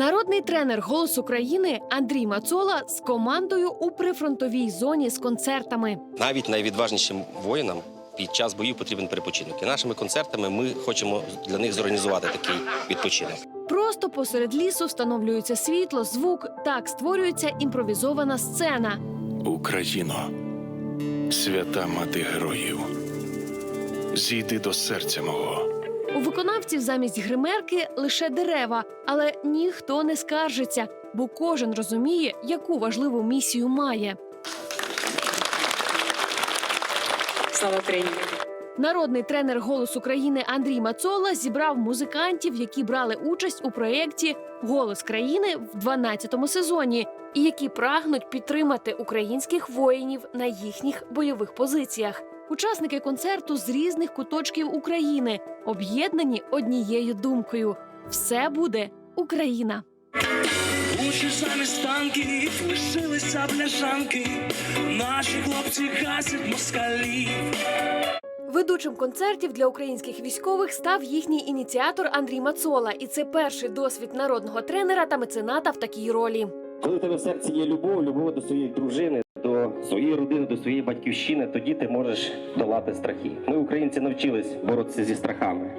Народний тренер «Голос України Андрій Мацола з командою у прифронтовій зоні з концертами. Навіть найвідважнішим воїнам під час боїв потрібен перепочинок. І нашими концертами ми хочемо для них зорганізувати такий відпочинок. Просто посеред лісу встановлюється світло, звук. Так створюється імпровізована сцена. Україно, свята мати героїв, зійди до серця мого. У виконавців замість гримерки лише дерева, але ніхто не скаржиться, бо кожен розуміє, яку важливу місію має. Слава Україні! Народний тренер «Голос України Андрій Мацола зібрав музикантів, які брали участь у проєкті Голос країни в 12-му сезоні, і які прагнуть підтримати українських воїнів на їхніх бойових позиціях. Учасники концерту з різних куточків України об'єднані однією думкою: все буде Україна. Учі замість танків лишилися бляшанки. Наші хлопці гасять москалів. Ведучим концертів для українських військових став їхній ініціатор Андрій Мацола, і це перший досвід народного тренера та мецената в такій ролі. Коли в тебе в серці є любов, любов до своєї дружини, до своєї родини, до своєї батьківщини, тоді ти можеш долати страхи. Ми, українці, навчились боротися зі страхами.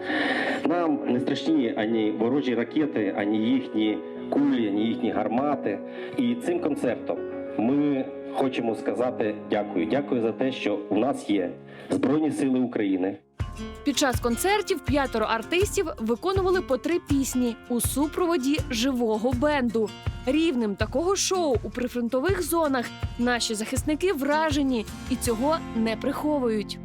Нам не страшні ані ворожі ракети, ані їхні кулі, ані їхні гармати. І цим концертом ми хочемо сказати дякую. Дякую за те, що у нас є Збройні Сили України. Під час концертів п'ятеро артистів виконували по три пісні у супроводі живого бенду. Рівнем такого шоу у прифронтових зонах наші захисники вражені і цього не приховують.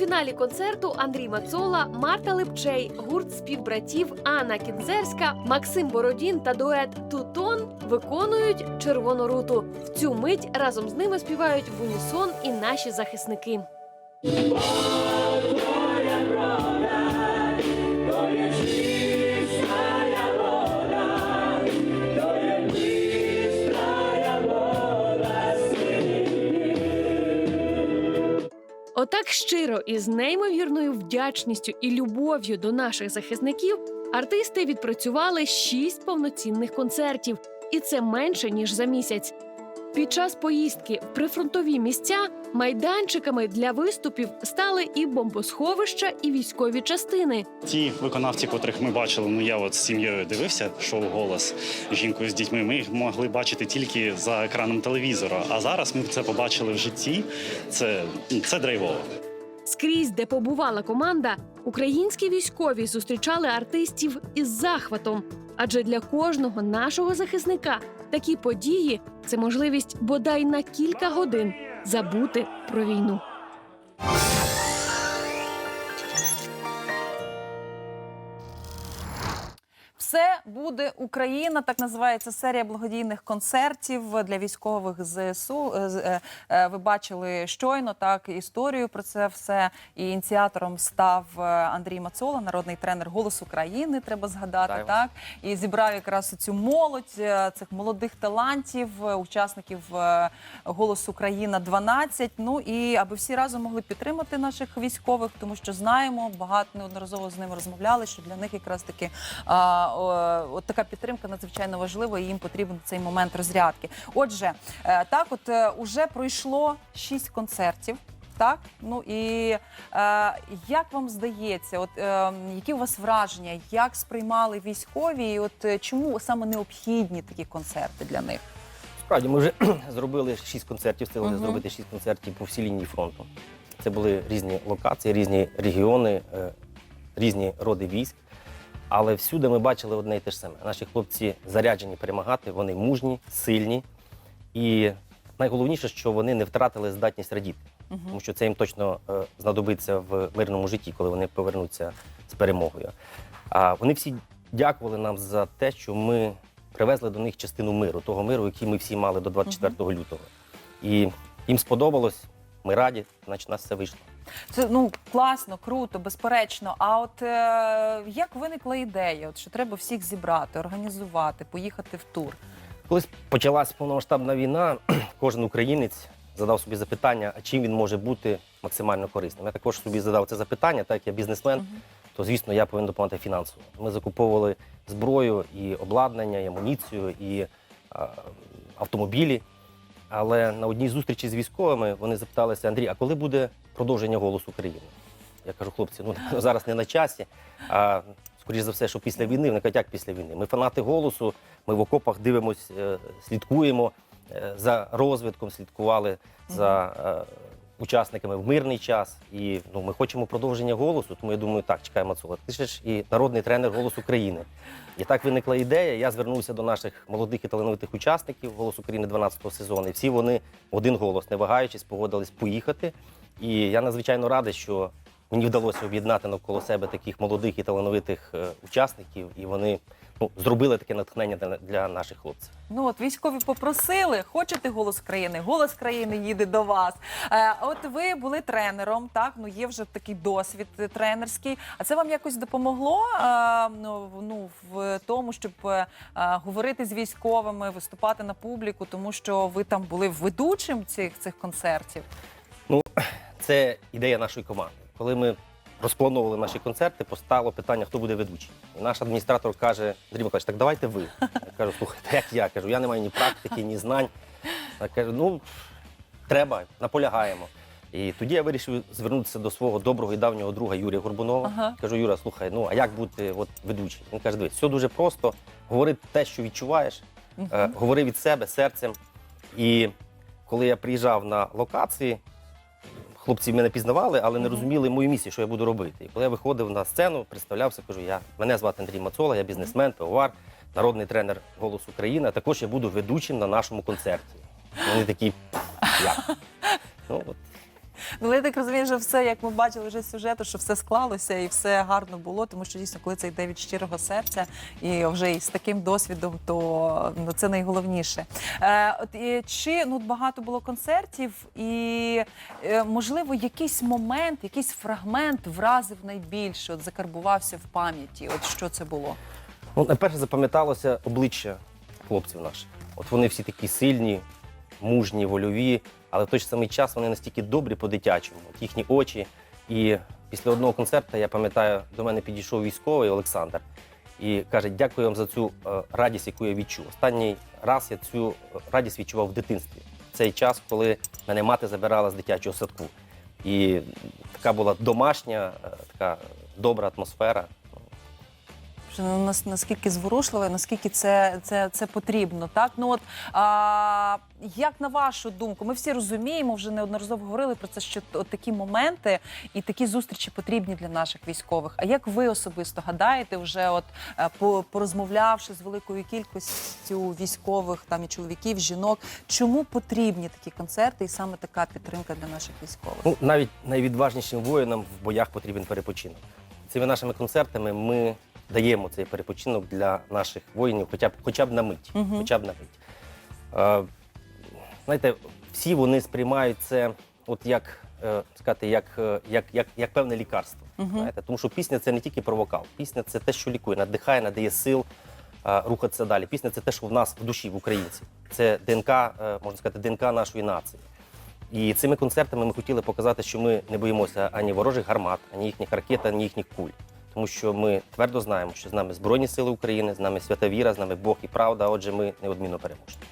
Фіналі концерту Андрій Мацола, Марта Лепчей, гурт співбратів Анна Кінзерська, Максим Бородін та дует Тутон виконують червону руту. В цю мить разом з ними співають в унісон і наші захисники. Щиро і з неймовірною вдячністю і любов'ю до наших захисників артисти відпрацювали шість повноцінних концертів, і це менше ніж за місяць. Під час поїздки в прифронтові місця майданчиками для виступів стали і бомбосховища, і військові частини. Ті виконавці, котрих ми бачили, ну я от з сім'єю дивився шоу голос жінкою з дітьми. Ми їх могли бачити тільки за екраном телевізора. А зараз ми це побачили в житті. Це, це драйвово. Скрізь, де побувала команда, українські військові зустрічали артистів із захватом. Адже для кожного нашого захисника такі події це можливість бодай на кілька годин забути про війну. Все буде Україна. Так називається серія благодійних концертів для військових ЗСУ. Е, е, Ви бачили щойно так історію про це все. І ініціатором став е, Андрій Мацола, народний тренер «Голос України. Треба згадати Вітаю так. І зібрав якраз цю молодь цих молодих талантів, учасників «Голос Україна 12. Ну і аби всі разом могли підтримати наших військових, тому що знаємо, багато неодноразово з ними розмовляли, що для них якраз таки а, от така підтримка надзвичайно важлива, і їм потрібен цей момент розрядки. Отже, е, так, от е, уже пройшло шість концертів. Так, ну і е, як вам здається, от е, які у вас враження, як сприймали військові, і от е, чому саме необхідні такі концерти для них? Справді, ми вже зробили шість концертів, встигли Мгм. зробити шість концертів по всій лінії фронту. Це були різні локації, різні регіони, е, різні роди військ. Але всюди ми бачили одне і те ж саме. Наші хлопці заряджені перемагати, вони мужні, сильні. І найголовніше, що вони не втратили здатність радіти, тому що це їм точно е, знадобиться в мирному житті, коли вони повернуться з перемогою. А вони всі дякували нам за те, що ми привезли до них частину миру, того миру, який ми всі мали до 24 лютого. І їм сподобалось, ми раді, значить, у нас все вийшло. Це ну класно, круто, безперечно. А от е, як виникла ідея, от що треба всіх зібрати, організувати, поїхати в тур? Коли почалась повномасштабна війна, кожен українець задав собі запитання, а чим він може бути максимально корисним. Я також собі задав це запитання, так як я бізнесмен, то звісно я повинен допомагати фінансово. Ми закуповували зброю і обладнання, і амуніцію, і а, автомобілі. Але на одній зустрічі з військовими вони запиталися, Андрій, а коли буде продовження голосу України? Я кажу, хлопці, ну зараз не на часі. А скоріш за все, що після війни, вони кажуть, як після війни. Ми фанати голосу, ми в окопах дивимось, е, слідкуємо е, за розвитком, слідкували за е, учасниками в мирний час. І ну, ми хочемо продовження голосу. Тому я думаю, так, чекай, Мацула, ти ж і народний тренер «Голос України. І так виникла ідея. Я звернувся до наших молодих і талановитих учасників «Голос України 12-го сезону. І всі вони один голос, не вагаючись, погодились поїхати. І я надзвичайно радий, що мені вдалося об'єднати навколо себе таких молодих і талановитих е, учасників, і вони ну, зробили таке натхнення для, для наших хлопців. Ну от військові попросили, хочете голос країни? Голос країни їде до вас. Е, от ви були тренером, так ну є вже такий досвід тренерський. А це вам якось допомогло е, ну, в- ну, тому, щоб е, е, говорити з військовими, виступати на публіку, тому що ви там були ведучим цих цих концертів. Це ідея нашої команди. Коли ми розплановували наші концерти, постало питання, хто буде ведучий. І наш адміністратор каже: Андрій Миколаївич, так давайте ви. Я кажу, слухайте, як я кажу, я не маю ні практики, ні знань. Я кажу, ну треба, наполягаємо. І тоді я вирішив звернутися до свого доброго і давнього друга Юрія Горбунова. Ага. Кажу, Юра, слухай, ну а як бути от, ведучим? Він каже, дивись, все дуже просто. Говори те, що відчуваєш, е, говори від себе серцем. І коли я приїжджав на локації, хлопці мене пізнавали, але не розуміли мою місію, що я буду робити. І коли я виходив на сцену, представлявся, кажу, я мене звати Андрій Мацола, я бізнесмен, пивовар, народний тренер «Голос України. А також я буду ведучим на нашому концерті. Вони такі, як? Ну, от. Ну, я так розумію, що все, як ми бачили вже з сюжету, що все склалося і все гарно було, тому що дійсно, коли це йде від щирого серця і вже із таким досвідом, то ну, це найголовніше. Е, от, і, чи ну, багато було концертів, і е, можливо, якийсь момент, якийсь фрагмент вразив найбільше, от закарбувався в пам'яті. От що це було? Ну, найперше запам'яталося обличчя хлопців наших. От вони всі такі сильні, мужні, вольові, але в той же самий час вони настільки добрі по-дитячому, їхні очі. І після одного концерту, я пам'ятаю, до мене підійшов військовий Олександр і каже: дякую вам за цю е, радість, яку я відчув. Останній раз я цю е, радість відчував в дитинстві. Цей час, коли мене мати забирала з дитячого садку. І така була домашня, е, така добра атмосфера. Що нас наскільки зворушливо, наскільки це, це, це потрібно. Так, ну от а, як на вашу думку, ми всі розуміємо, вже неодноразово говорили про це, що от такі моменти і такі зустрічі потрібні для наших військових. А як ви особисто гадаєте, вже от е, порозмовлявши з великою кількістю військових там і чоловіків, жінок, чому потрібні такі концерти і саме така підтримка для наших військових? Ну, навіть найвідважнішим воїнам в боях потрібен перепочинок. Цими нашими концертами ми даємо цей перепочинок для наших воїнів, хоча б хоча б на мить. Мгм. Хоча б на мить. Е, знаєте, всі вони сприймають це, от як е, сказати, як, е, як, як, як певне лікарство. Мгм. Знаєте? Тому що пісня це не тільки про вокал. Пісня це те, що лікує, надихає, надає сил е, рухатися далі. Пісня це те, що в нас в душі, в українців. Це ДНК, е, можна сказати, ДНК нашої нації. І цими концертами ми хотіли показати, що ми не боїмося ані ворожих гармат, ані їхніх ракет, ані їхніх куль. Тому що ми твердо знаємо, що з нами Збройні Сили України, з нами свята віра, з нами Бог і правда. Отже, ми неодмінно переможемо.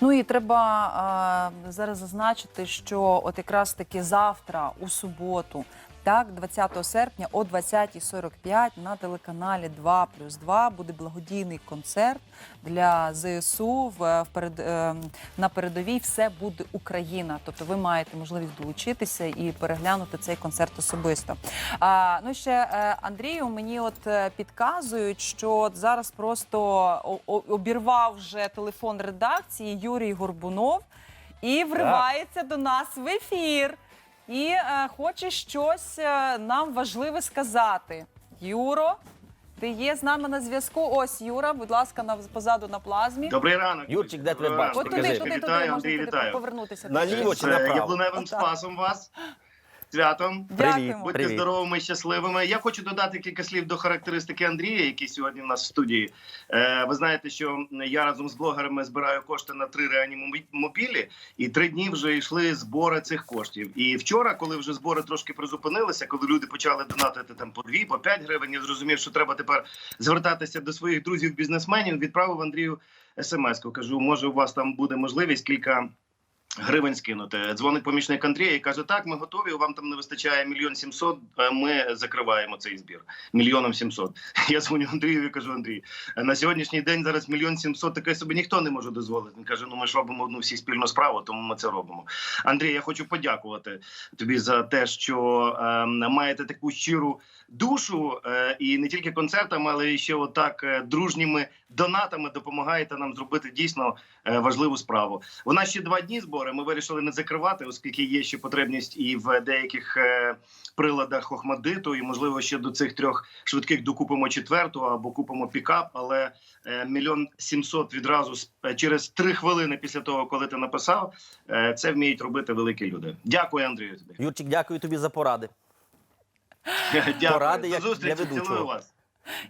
Ну і треба а, зараз зазначити, що от якраз таки завтра, у суботу, так, 20 серпня о 20.45 на телеканалі 2 плюс 2 буде благодійний концерт для ЗСУ в, в перед, е, на передовій все буде Україна. Тобто ви маєте можливість долучитися і переглянути цей концерт особисто. А, ну ще е, Андрію, мені от е, підказують, що от зараз просто обірвав вже телефон редакції Юрій Горбунов і вривається до нас в ефір. І е, хоче щось е, нам важливе сказати. Юро, ти є з нами на зв'язку. Ось Юра, будь ласка, на позаду на плазмі. Добрий ранок. Юрчик, де тебе Добрий бачиш? От туди, туди, туди, Вітаю, можна Андрій, туди вітаю. повернутися. Наліво чи направо? З яблуневим Отак. спасом вас. Святом. Дякуємо. Будьте Привіт. здоровими, щасливими. Я хочу додати кілька слів до характеристики Андрія, який сьогодні в нас в студії. Е, ви знаєте, що я разом з блогерами збираю кошти на три реанімобілі, і три дні вже йшли збори цих коштів. І вчора, коли вже збори трошки призупинилися, коли люди почали донатити там по дві, по п'ять гривень, я зрозумів, що треба тепер звертатися до своїх друзів-бізнесменів. Відправив Андрію смс-ку. Кажу, може, у вас там буде можливість кілька. Гривень скинути. Дзвонить помічник Андрія і каже: Так, ми готові. Вам там не вистачає мільйон сімсот. Ми закриваємо цей збір мільйоном сімсот. Я дзвоню Андрію і кажу: Андрій, на сьогоднішній день зараз мільйон сімсот таке собі ніхто не може дозволити. Він каже: Ну ми ж робимо одну всі спільну справу, тому ми це робимо. Андрій, я хочу подякувати тобі за те, що е, маєте таку щиру душу, е, і не тільки концертами, але і ще отак е, дружніми донатами допомагаєте нам зробити дійсно е, важливу справу. Нас ще два дні збори. Ми вирішили не закривати, оскільки є ще потребність і в деяких е, приладах Охмадиту, і можливо ще до цих трьох швидких докупимо четверту або купимо пікап. Але е, мільйон сімсот відразу е, через три хвилини після того, коли ти написав, це вміють робити великі люди. Дякую, Андрію. Тобі Юрчик, дякую тобі за поради. Дякую. Поради, як для ведучого. Цілую вас.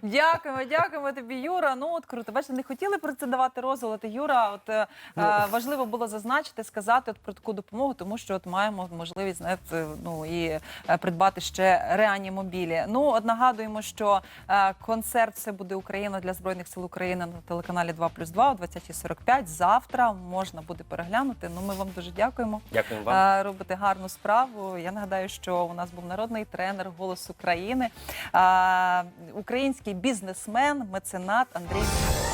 Дякуємо, дякуємо тобі, Юра. Ну от круто. Бачите, не хотіли про це давати розголоти. Юра, от е, е, важливо було зазначити, сказати от про таку допомогу, тому що от маємо можливість знаєте, ну і е, придбати ще реанімобілі. Ну от нагадуємо, що е, концерт все буде Україна для збройних сил України на телеканалі 2+,2 о 20.45. Завтра можна буде переглянути. Ну ми вам дуже дякуємо. Дякую вам. Е, робите гарну справу. Я нагадаю, що у нас був народний тренер Голос України, е, український бізнесмен, меценат Андрій.